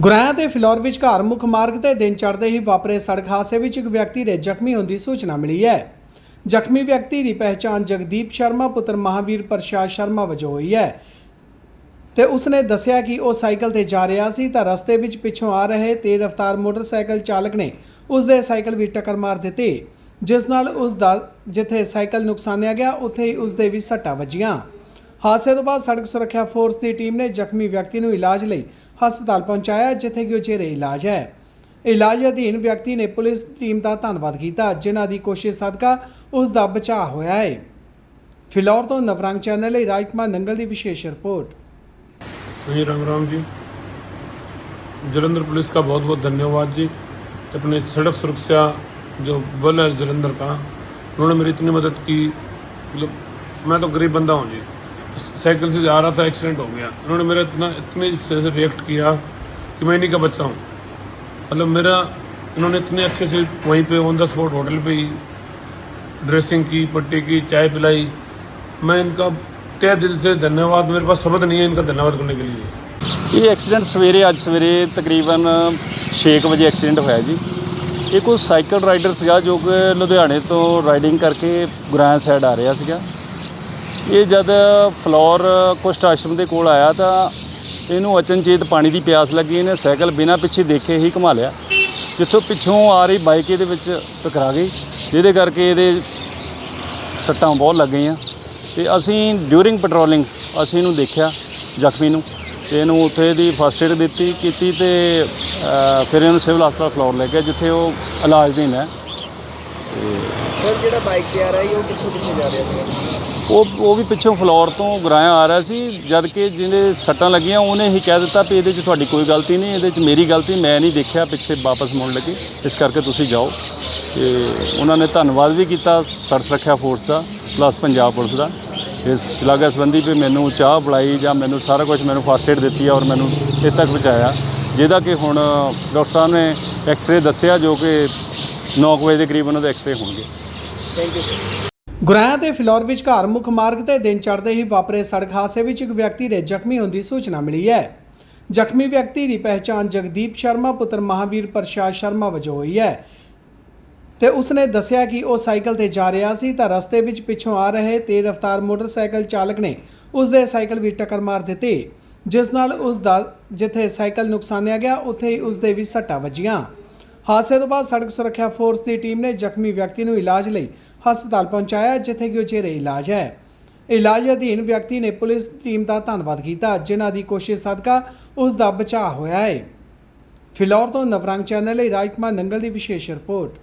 ਗੁਰਾਇਆ ਦੇ ਫਿਲੌਰ ਵਿੱਚ ਮੁੱਖ ਮਾਰਗ ਤੇ ਦਿਨ ਚੜ੍ਹਦੇ ਹੀ ਵਾਪਰੇ ਸੜਕ ਹਾਦਸੇ ਵਿੱਚ ਇੱਕ ਵਿਅਕਤੀ ਦੇ ਜ਼ਖਮੀ ਹੋਣ ਦੀ ਸੂਚਨਾ ਮਿਲੀ ਹੈ। ਜ਼ਖਮੀ ਵਿਅਕਤੀ ਦੀ ਪਹਿਚਾਣ ਜਗਦੀਪ ਸ਼ਰਮਾ, ਪੁੱਤਰ ਮਹਾਵੀਰ ਪ੍ਰਸ਼ਾਦ ਸ਼ਰਮਾ ਵਜੋਂ ਹੋਈ ਹੈ। ਤੇ ਉਸਨੇ ਦੱਸਿਆ ਕਿ ਉਹ ਸਾਈਕਲ ਤੇ ਜਾ ਰਿਹਾ ਸੀ ਤਾਂ ਰਸਤੇ ਵਿੱਚ ਪਿੱਛੋਂ ਆ ਰਹੇ ਤੇਜ਼ ਰਫ਼ਤਾਰ ਮੋਟਰਸਾਈਕਲ ਚਾਲਕ ਨੇ ਉਸ ਦੇ ਸਾਈਕਲ ਵਿੱਚ ਟੱਕਰ ਮਾਰ ਦਿੱਤੀ, ਜਿਸ ਨਾਲ ਉਸ ਦਾ ਜਿੱਥੇ ਸਾਈਕਲ ਨੁਕਸਾਨਿਆ ਗਿਆ, ਉੱਥੇ ਹੀ ਉਸ ਦੇ ਵੀ ਸੱਟਾਂ ਵੱਜੀਆਂ। ਹਾਦਸੇ ਤੋਂ ਬਾਅਦ ਸੜਕ ਸੁਰੱਖਿਆ ਫੋਰਸ ਦੀ ਟੀਮ ਨੇ ਜ਼ਖਮੀ ਵਿਅਕਤੀ ਨੂੰ ਇਲਾਜ ਲਈ ਹਸਪਤਾਲ ਪਹੁੰਚਾਇਆ, ਜਿੱਥੇ ਕਿ ਉਹ ਜੇਰੇ ਇਲਾਜ ਹੈ। ਇਲਾਜ ਅਧੀਨ ਵਿਅਕਤੀ ਨੇ ਪੁਲਿਸ ਟੀਮ ਦਾ ਧੰਨਵਾਦ ਕੀਤਾ, ਜਿਨ੍ਹਾਂ ਦੀ ਕੋਸ਼ਿਸ਼ ਸਦਕਾ ਉਸ ਦਾ ਬਚਾਅ ਹੋਇਆ ਹੈ। ਫਿਲੌਰ ਤੋਂ ਨਵਰੰਗ ਚੈਨਲ ਲਈ ਰਾਜਕੁਮਾਰ ਨੰਗਲ ਦੀ ਵਿਸ਼ੇਸ਼ ਰਿਪੋਰਟ। ਜੀ ਰਾਮ ਰਾਮ ਜੀ। जलंधर पुलिस का बहुत बहुत धन्यवाद जी अपने सड़क सुरक्षा जो बल है जलंधर का उन्होंने मेरी इतनी मदद की मतलब मैं तो गरीब बंदा हूँ जी साइकिल से जा रहा था एक्सीडेंट हो गया उन्होंने मेरा इतना इतने से रिएक्ट किया कि मैं इन्हीं का बच्चा हूँ मतलब मेरा उन्होंने इतने अच्छे से वहीं पे ऑन द स्पॉट होटल पे ही ड्रेसिंग की पट्टी की चाय पिलाई मैं इनका तय दिल से धन्यवाद मेरे पास शब्द नहीं है इनका धन्यवाद करने के लिए ਇਹ ਐਕਸੀਡੈਂਟ ਸਵੇਰੇ ਅੱਜ ਸਵੇਰੇ ਤਕਰੀਬਨ 6 ਕੁ ਵਜੇ ਐਕਸੀਡੈਂਟ ਹੋਇਆ ਜੀ ਇਹ ਕੋਈ ਸਾਈਕਲ ਰਾਈਡਰ ਸੀਗਾ ਜੋ ਕਿ ਲੁਧਿਆਣੇ ਤੋਂ ਰਾਈਡਿੰਗ ਕਰਕੇ ਗੁਰਾਇਆ ਸਾਈਡ ਆ ਰਿਹਾ ਸੀਗਾ ਇਹ ਜਦ ਫਲੋਰ ਕੁਸ਼ਟ ਆਸ਼ਰਮ ਦੇ ਕੋਲ ਆਇਆ ਤਾਂ ਇਹਨੂੰ ਅਚਨਚੇਤ ਪਾਣੀ ਦੀ ਪਿਆਸ ਲੱਗੀ, ਇਹਨੇ ਸਾਈਕਲ ਬਿਨਾਂ ਪਿੱਛੇ ਦੇਖੇ ਹੀ ਘੁਮਾ ਲਿਆ। ਜਿੱਥੋਂ ਪਿੱਛੋਂ ਆ ਰਹੀ ਬਾਈਕ ਇਹਦੇ ਵਿੱਚ ਟਕਰਾ ਗਈ, ਜਿਹਦੇ ਕਰਕੇ ਇਹਦੇ ਸੱਟਾਂ ਬਹੁਤ ਲੱਗ ਗਈਆਂ। ਤੇ ਅਸੀਂ ਡਿਊਰਿੰਗ ਪੈਟਰੋਲਿੰਗ ਅਸੀਂ ਇਹਨੂੰ ਦੇਖਿਆ ਜ਼ਖਮੀ ਨੂੰ ਤੇ ਇਹਨੂੰ ਉੱਥੇ ਦੀ ਫਸਟ ਏਡ ਦਿੱਤੀ, ਕੀਤੀ ਤੇ ਫਿਰ ਇਹਨੂੰ ਸਿਵਲ ਹਸਪਤਾਲ ਫਲੋਰ ਲੈ ਗਏ ਜਿੱਥੇ ਉਹ ਇਲਾਜ ਦੇਣ ਹੈ। ਸਰ, ਜਿਹੜਾ ਬਾਈਕ ਤੇ ਆ ਰਿਹਾ ਸੀ, ਉਹ ਕਿੱਥੋਂ ਕਿੱਥੇ ਜਾ ਰਿਹਾ ਸੀਗਾ? ਉਹ ਉਹ ਵੀ ਪਿੱਛੋਂ ਫਲੋਰ ਤੋਂ ਗਰਾਇਆ ਆ ਰਿਹਾ ਸੀ, ਜਦ ਕਿ ਜਿਹਦੇ ਸੱਟਾਂ ਲੱਗੀਆਂ, ਉਹਨੇ ਹੀ ਕਹਿ ਦਿੱਤਾ ਵੀ ਇਹਦੇ 'ਚ ਤੁਹਾਡੀ ਕੋਈ ਗਲਤੀ ਨਹੀਂ, ਇਹਦੇ 'ਚ ਮੇਰੀ ਗਲਤੀ, ਮੈਂ ਨਹੀਂ ਦੇਖਿਆ, ਪਿੱਛੇ ਵਾਪਸ ਮੁੜਨ ਲੱਗੀ। ਇਸ ਕਰਕੇ ਤੁਸੀਂ ਜਾਓ। ਤੇ ਉਹਨਾਂ ਨੇ ਧੰਨਵਾਦ ਵੀ ਕੀਤਾ ਸੜਕ ਸੁਰੱਖਿਆ ਫੋਰਸ ਦਾ ਪਲੱਸ ਪੰਜਾਬ ਪੁਲਿਸ ਦਾ। ਇਸ ਲਾਗਾ ਸੰਬੰਧੀ ਵੀ ਮੈਨੂੰ ਚਾਹ ਬੁਲਾਈ ਜਾਂ ਮੈਨੂੰ ਸਾਰਾ ਕੁਝ ਮੈਨੂੰ ਫਸਟ ਏਡ ਦਿੱਤੀ ਔਰ ਮੈਨੂੰ ਇੱਥੇ ਤੱਕ ਪਹੁੰਚਾਇਆ। ਜਿਹਦਾ ਕਿ ਹੁਣ, ਡਾਕਟਰ ਸਾਹਿਬ ਨੇ ਐਕਸ-ਰੇ ਦੱਸਿਆ ਜੋ ਕਿ 9 ਵਜੇ ਦੇ ਕਰੀਬ ਉਹਨਾਂ ਦੇ ਐਕਸ-ਰੇ ਹੋਣਗੇ। ਥੈਂਕ ਯੂ ਸਰ ਗੁਰਾਇਆ ਦੇ ਫਿਲੌਰ ਵਿੱਚ ਘਰ ਮੁੱਖ ਮਾਰਗ ਤੇ ਦਿਨ ਚੜ੍ਹਦੇ ਹੀ ਵਾਪਰੇ ਸੜਕ ਹਾਦਸੇ ਵਿੱਚ ਇੱਕ ਵਿਅਕਤੀ ਦੇ ਜ਼ਖਮੀ ਹੋਣ ਦੀ ਸੂਚਨਾ ਮਿਲੀ ਹੈ। ਜ਼ਖਮੀ ਵਿਅਕਤੀ ਦੀ ਪਹਿਚਾਣ ਜਗਦੀਪ ਸ਼ਰਮਾ ਪੁੱਤਰ ਮਹਾਵੀਰ ਪ੍ਰਸ਼ਾਦ ਸ਼ਰਮਾ ਵਜੋਂ ਹੋਈ ਹੈ। ਤੇ ਉਸਨੇ ਦੱਸਿਆ ਕਿ ਉਹ ਸਾਈਕਲ ਤੇ ਜਾ ਰਿਹਾ ਸੀ ਤਾਂ ਰਸਤੇ ਵਿੱਚ ਪਿੱਛੋਂ ਆ ਰਹੇ ਤੇਜ਼ ਰਫ਼ਤਾਰ ਮੋਟਰਸਾਈਕਲ ਚਾਲਕ ਨੇ ਉਸ ਦੇ ਸਾਈਕਲ ਵਿੱਚ ਟੱਕਰ ਮਾਰ ਦਿੱਤੀ ਜਿਸ ਨਾਲ ਉਸ ਦਾ ਜਿੱਥੇ ਸਾਈਕਲ ਨੁਕਸਾਨਿਆ ਗਿਆ ਉੱਥੇ ਹੀ ਉਸ ਦੇ ਵੀ ਸੱਟਾਂ ਵੱਜੀਆਂ। ਹਾਦਸੇ ਤੋਂ ਬਾਅਦ ਸੜਕ ਸੁਰੱਖਿਆ ਫੋਰਸ ਦੀ ਟੀਮ ਨੇ ਜ਼ਖਮੀ ਵਿਅਕਤੀ ਨੂੰ ਇਲਾਜ ਲਈ ਹਸਪਤਾਲ ਪਹੁੰਚਾਇਆ, ਜਿੱਥੇ ਕਿ ਉਹ ਜੇਰੇ ਇਲਾਜ ਹੈ। ਇਲਾਜ ਅਧੀਨ ਵਿਅਕਤੀ ਨੇ ਪੁਲਿਸ ਟੀਮ ਦਾ ਧੰਨਵਾਦ ਕੀਤਾ, ਜਿਨ੍ਹਾਂ ਦੀ ਕੋਸ਼ਿਸ਼ ਸਦਕਾ ਉਸ ਦਾ ਬਚਾਅ ਹੋਇਆ ਹੈ ਫਿਲੌਰ ਤੋਂ ਨਵਰੰਗ ਚੈਨਲ ਲਈ ਰਾਜਕੁਮਾਰ ਨੰਗਲ ਦੀ ਵਿਸ਼ੇਸ਼ ਰਿਪੋਰਟ।